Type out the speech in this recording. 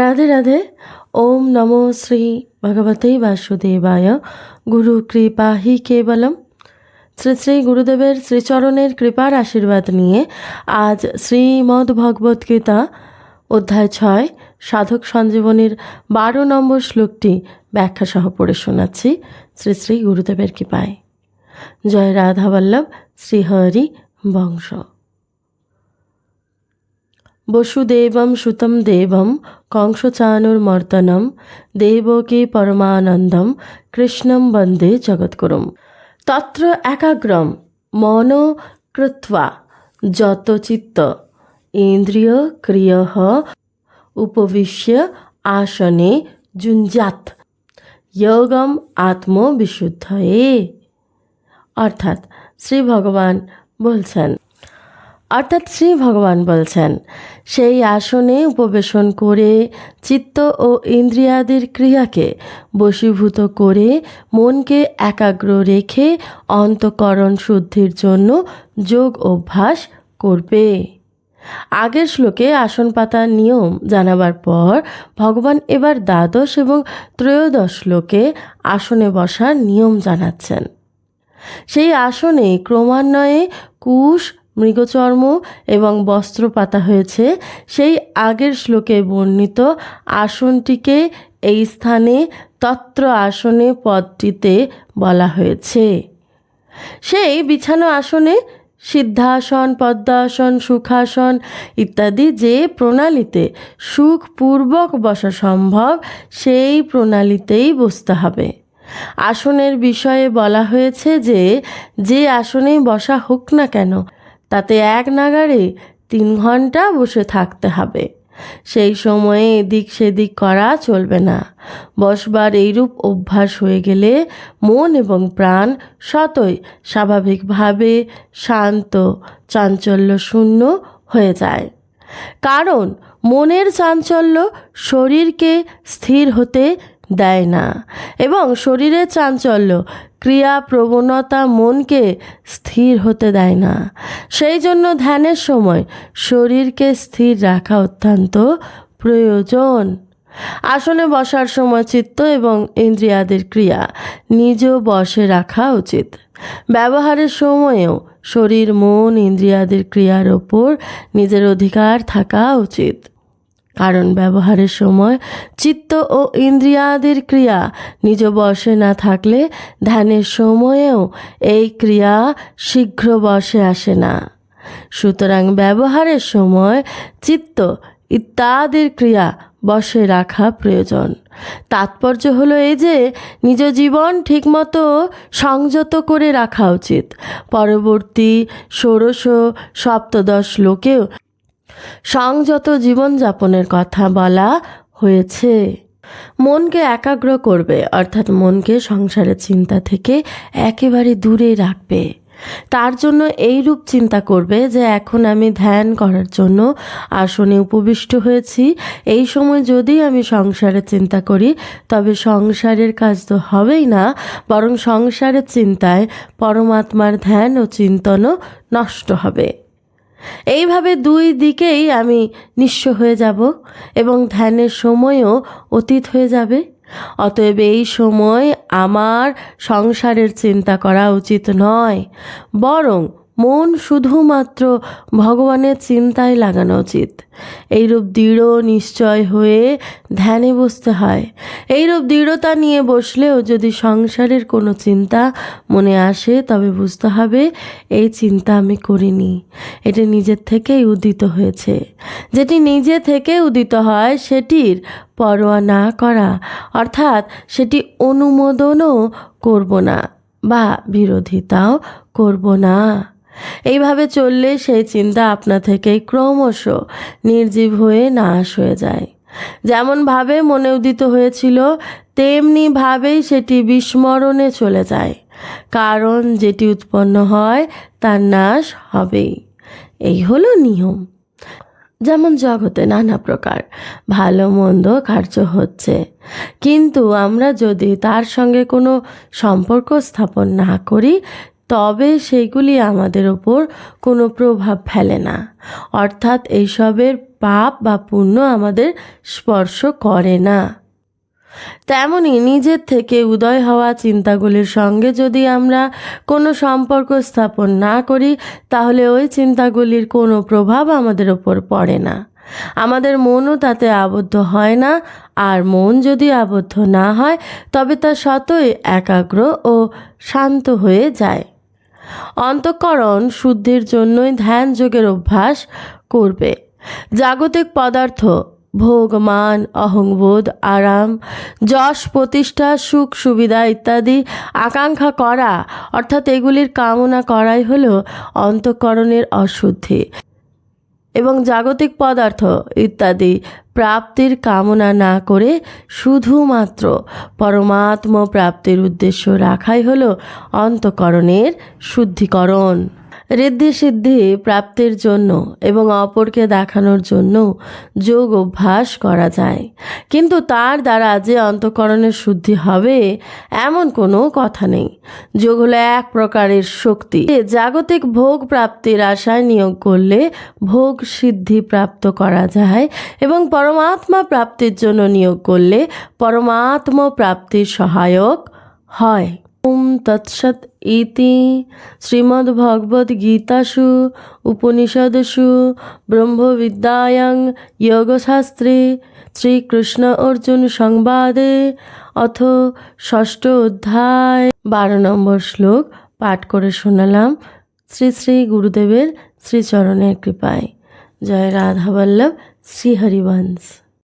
রাধে রাধে ওম নমো শ্রী ভগবতে বাসুদেবায় গুরু কৃপা হি কেবলম শ্রী শ্রী গুরুদেবের শ্রীচরণের কৃপার আশীর্বাদ নিয়ে আজ শ্রীমদ্ ভগবত গীতা অধ্যায় ছয়, সাধক সঞ্জীবনীর বারো নম্বর শ্লোকটি ব্যাখ্যা সহ পড়ে শোনাচ্ছি। শ্রী শ্রী গুরুদেবের কৃপায়। জয় রাধা বল্লভ, শ্রীহরি বংশ। বসুদেবম সুতম দেবম কংসচানুর্মর্দনম দেবকী পরমানন্দম কৃষ্ণম বন্দে জগৎগুরুম। তত্র একাগ্রম মন কৃত্বা যত চিত্ত ইন্দ্রিয় ক্রিয় উপবিশ্য আসনে যুঞ্জাত যোগম আত্মবিশুদ্ধয়ে। অর্থাৎ শ্রী ভগবান বলছেন অর্থাৎ শ্রী ভগবান বলছেন, সেই আসনে উপবেশন করে চিত্ত ও ইন্দ্রিয়াদের ক্রিয়াকে বশীভূত করে মনকে একাগ্র রেখে অন্তকরণ শুদ্ধির জন্য যোগ অভ্যাস করবে। আগের শ্লোকে আসন পাতার নিয়ম জানাবার পর ভগবান এবার দ্বাদশ এবং ত্রয়োদশ শ্লোকে আসনে বসার নিয়ম জানাচ্ছেন। সেই আসনে ক্রমান্বয়ে কুশ মৃগচর্ম এবং বস্ত্র পাতা হয়েছে। সেই আগের শ্লোকে বর্ণিত আসনটিকে এই স্থানে তত্র আসনে পদটিতে বলা হয়েছে। সেই বিছানো আসনে সিদ্ধাসন, পদ্মাসন, সুখাসন ইত্যাদি যে প্রণালীতে সুখপূর্বক বসা সম্ভব, সেই প্রণালীতেই বসতে হবে। আসনের বিষয়ে বলা হয়েছে যে যে আসনেই বসা হোক না কেন তাতে এক নাগারে তিন ঘণ্টা বসে থাকতে হবে। সেই সময়ে এদিক সেদিক করা চলবে না। বসবার এইরূপ অভ্যাস হয়ে গেলে মন এবং প্রাণ সতই স্বাভাবিকভাবে শান্ত চাঞ্চল্য শূন্য হয়ে যায়। কারণ মনের চাঞ্চল্য শরীরকে স্থির হতে দেয় না। এবং শরীরের চাঞ্চল্য, ক্রিয়া প্রবণতা মনকে স্থির হতে দেয় না। সেই জন্য ধ্যানের সময় শরীরকে স্থির রাখা অত্যন্ত প্রয়োজন। আসনে বসার সময় চিত্ত এবং ইন্দ্রিয়াদের ক্রিয়া নিজ বসে রাখা উচিত। ব্যবহারের সময়েও শরীর, মন, ইন্দ্রিয়াদের ক্রিয়ার ওপর নিজের অধিকার থাকা উচিত। কারণ ব্যবহারের সময় চিত্ত ও ইন্দ্রিয়াদের ক্রিয়া নিজ বসে না থাকলে ধ্যানের সময়েও এই ক্রিয়া শীঘ্র বসে আসে না। সুতরাং ব্যবহারের সময় চিত্ত ইত্যাদির ক্রিয়া বসে রাখা প্রয়োজন। তাৎপর্য হলো এই যে, নিজ জীবন ঠিকমতো সংযত করে রাখা উচিত। পরবর্তী ষোড়শ সপ্তদশ লোকেও সংযত জীবনযাপনের কথা বলা হয়েছে। মনকে একাগ্র করবে, অর্থাৎ মনকে সংসারের চিন্তা থেকে একেবারে দূরে রাখবে। তার জন্য এই রূপ চিন্তা করবে যে, এখন আমি ধ্যান করার জন্য আসনে উপবিষ্ট হয়েছি। এই সময় যদি আমি সংসারে চিন্তা করি, তবে সংসারের কাজ তো হবেই না, বরং সংসারের চিন্তায় পরমাত্মার ধ্যান ও চিন্তনও নষ্ট হবে। এইভাবে দুই দিকেই আমি নিঃস্ব হয়ে যাব এবং ধ্যানের সময়ও অতীত হয়ে যাবে। অতএব এই সময় আমার সংসারের চিন্তা করা উচিত নয়, বরং শুধুমাত্র ভগবানের চিন্তায় লাগানো উচিত। এইরূপ দৃঢ় নিশ্চয় হয়ে ধ্যানে বসতে হয়। এইরূপ দৃঢ়তা নিয়ে বসলেও যদি সংসারের কোনো চিন্তা মনে আসে, তবে বুঝতে হবে এই চিন্তা আমি করিনি। এটি নিজের থেকেই উদিত হয়েছে। যেটি নিজে থেকে উদিত হয়, সেটির পরোয়া না করা, অর্থাৎ সেটি অনুমোদনও করব না বা বিরোধিতাও করব না। এইভাবে চললে সেই চিন্তা আপনা থেকেই ক্রমশ নির্জীব হয়ে নাশ হয়ে যায়। যেমনভাবে মনে উদিত হয়েছিল, তেমনি ভাবেই সেটি বিস্মরণে চলে যায়। কারণ যেটি উৎপন্ন হয়, তার নাশ হবেই। এই হলো নিয়ম। যেমন জগতে নানা প্রকার ভালো মন্দ কার্য হচ্ছে, কিন্তু আমরা যদি তার সঙ্গে কোনো সম্পর্ক স্থাপন না করি তবে সেগুলি আমাদের ওপর কোনো প্রভাব ফেলে না। অর্থাৎ এইসবের পাপ বা পুণ্য আমাদের স্পর্শ করে না। তেমনি নিজের থেকে উদয় হওয়া চিন্তাগুলির সঙ্গে যদি আমরা কোনো সম্পর্ক স্থাপন না করি, তাহলে ওই চিন্তাগুলির কোনো প্রভাব আমাদের ওপর পড়ে না। আমাদের মনও তাতে আবদ্ধ হয় না, আর মন যদি আবদ্ধ না হয়, তবে তা শতই একাগ্র ও শান্ত হয়ে যায়। অন্তঃকরণ শুদ্ধির জন্যই ধ্যান যোগের অভ্যাস করবে। জাগতিক পদার্থ, ভোগ, মান অহংবোধ আরাম, যশ, প্রতিষ্ঠা, সুখ, সুবিধা ইত্যাদি আকাঙ্ক্ষা করা, অর্থাৎ এগুলির কামনা করাই হলো অন্তঃকরণের অশুদ্ধি। এবং জাগতিক পদার্থ ইত্যাদি প্রাপ্তির কামনা না করে শুধুমাত্র পরমাত্ম প্রাপ্তির উদ্দেশ্য রাখাই হল অন্তকরণের শুদ্ধিকরণ। ঋদ্ধি সিদ্ধি প্রাপ্তির জন্য এবং অপরকে দেখানোর জন্য যোগ অভ্যাস করা যায়। কিন্তু তার দ্বারা যে অন্তকরণের শুদ্ধি হবে, এমন কোনো কথা নেই। যোগ হলো এক প্রকারের শক্তি। জাগতিক ভোগ প্রাপ্তির আশায় নিয়োগ করলে ভোগ সিদ্ধি প্রাপ্ত করা যায় এবং পরমাত্মা প্রাপ্তির জন্য নিয়োগ করলে পরমাত্ম প্রাপ্তির সহায়ক হয়। ওম তৎসৎ ইতি শ্রীমদ্ভগবদ্গীতাসু উপনিষদসু ব্রহ্মবিদ্যায়াং যোগশাস্ত্রে শ্রীকৃষ্ণ অর্জুন সংবাদে অথ ষষ্ঠ অধ্যায় বারো নম্বর শ্লোক পাঠ করে শোনালাম শ্রী শ্রী গুরুদেবের শ্রীচরণের কৃপায় জয় রাধা বল্লভ শ্রী হরিবংশ